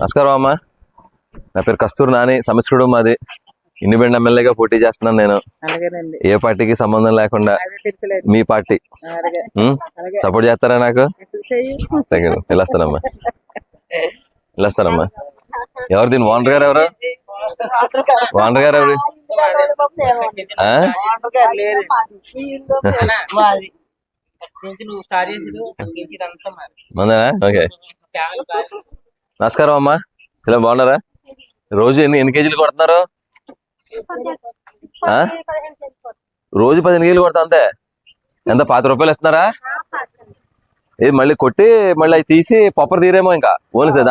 నమస్కారం అమ్మా. నా పేరు కస్తూరి నాని సంస్కృతం మాది. ఇండిపెండెంట్ ఎమ్మెల్యేగా పోటీ చేస్తున్నాను నేను. ఏ పార్టీకి సంబంధం లేకుండా మీ పార్టీ. సపోర్ట్ చేస్తారా నాకు? వెళ్ళొస్తానమ్మా. వెళ్ళొస్తానమ్మా. ఎవరు దీని ఓనర్ గారు ఎవరు? ఓనర్ గారు ఎవరు? మాది. మందేనా? ఓకే. నమస్కారం అమ్మా. ఇలా బాగున్నారా? రోజు ఎన్ని ఎన్ని కేజీలు కొడుతున్నారు? ఆ? రోజు పదిహేను కేజీలు కొడతా అంతే. ఎంత పాతి రూపాయలు ఇస్తున్నారా? ఇది మళ్ళీ కొట్టి మళ్ళీ అవి తీసి పప్పర్ తీరేమో ఇంకా. ఓన్లీ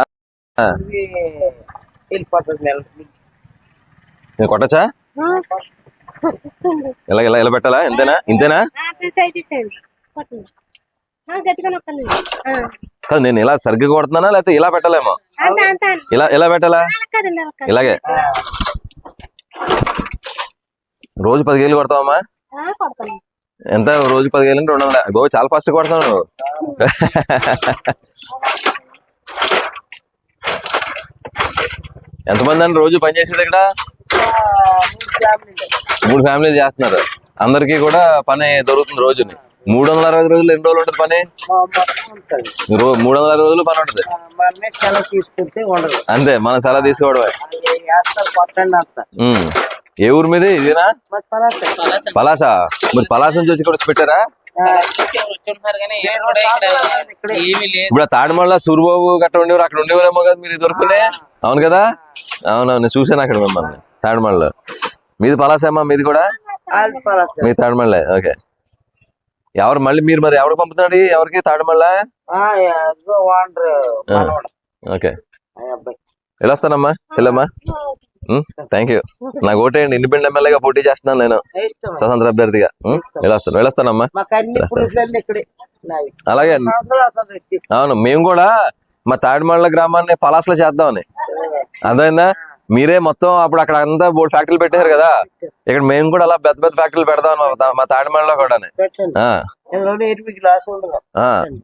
నేను కొట్టచ్చా? ఇలా ఇలా ఇలా పెట్టాలా? ఇంతేనా? ఇంతేనా? కాదు నేను ఇలా సరిగ్గా కొడుతున్నానా? లేకపోతే ఇలా పెట్టలేమో? ఇలా ఇలా పెట్టాలా? ఇలాగే. రోజు పది కేజీలు కొడతావమ్మా ఎంత? రోజు పది కేజీలు అంటే రెండు వందల గో చాలా ఫాస్ట్ కొడతావు నువ్వు. ఎంతమంది అండి రోజు పని చేసేది ఇక్కడ? మూడు ఫ్యామిలీలు చేస్తున్నారు. అందరికీ కూడా పని దొరుకుతుంది రోజుని. మూడు వందల అరవై రోజులు ఎన్ని రోజులు ఉంటుంది పని మూడు వందల అరవై రోజులు పని ఉంటుంది తీసుకుంటే ఉండదు. అంతే మనం సెలవు తీసుకోవడమే. ఏ ఊరు మీది? ఇదేనా? పలాస. పలాస. మరి పలాస నుంచి వచ్చి ఇక్కడ వచ్చి పెట్టారా ఏమి లేదు. ఇప్పుడు ఆ తాడిమళ్ళ సూరిబాబు గట్ట ఉండేవారు అక్కడ ఉండేవారేమో కదా మీరు దొరుకునే అవును కదా? అవునవును నేను చూసాను అక్కడ మిమ్మల్ని తాడిమళ్ళలో మీది పలాసేమ్మా మీది కూడా? మీ తాడిమళ్ళే ఓకే. ఎవరు మళ్ళీ మీరు మరి ఎవరు పంపుతున్నాడు ఎవరికి? మనవడు. ఓకే. వెళ్ళొస్తానమ్మా చెల్లమ్మా. థ్యాంక్ యూ నాకు ఓటేయండి ఇండిపెండెంట్ ఎమ్మెల్యేగా పోటీ చేస్తున్నాను నేను. స్వతంత్ర అభ్యర్థిగా? వెళ్ళొస్తాను వెళ్ళొస్తానమ్మా. అలాగే. అవును మేము కూడా మా తాడిమళ్ళ గ్రామాన్ని పలాసలో చేద్దామని. అర్థమైందా? మీరే మొత్తం అప్పుడు అక్కడ అంతా బోర్డు ఫ్యాక్టరీలు పెట్టారు కదా. ఇక్కడ మేము కూడా అలా పెద్ద పెద్ద ఫ్యాక్టరీలు పెడదాం మా తా- మా తాడిమళ్ళలో కూడా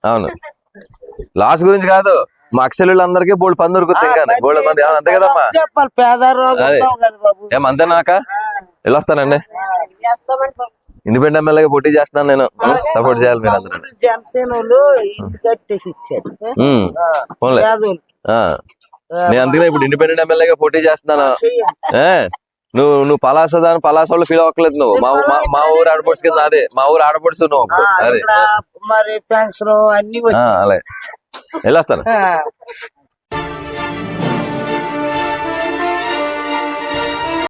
అవును. లాస్ గురించి కాదు. మా అక్షలులందరికీ బోల్డ్ పని దొరుకుతుంది ఇంకా బోల్డ్ మంది అంతే కదమ్మా. చెప్పాలి. పేదరోజు అదే. ఉంటాం కదా బాబు. ఏం అంతేనాక వెళ్ళొస్తానండి. ఇండిపెండెంట్ ఎమ్మెల్యేగా పోటీ చేస్తున్నాను నేను. సపోర్ట్ చేయాలి మీరు అందరూ. నేను అందుకనే ఇప్పుడు ఇండిపెండెంట్ ఎమ్మెల్యేగా పోటీ చేస్తున్నాను. నువ్వు నువ్వు పలాస దాని పలాస వాళ్ళు ఫీల్ అవ్వట్లేదు నువ్వు. మా మా- ఊరు ఆడపడుచు కింద అదే మా ఊరు ఆడపడుచు నువ్వు. అదే. మరి అన్ని అలాగే వెళ్ళొస్తాను.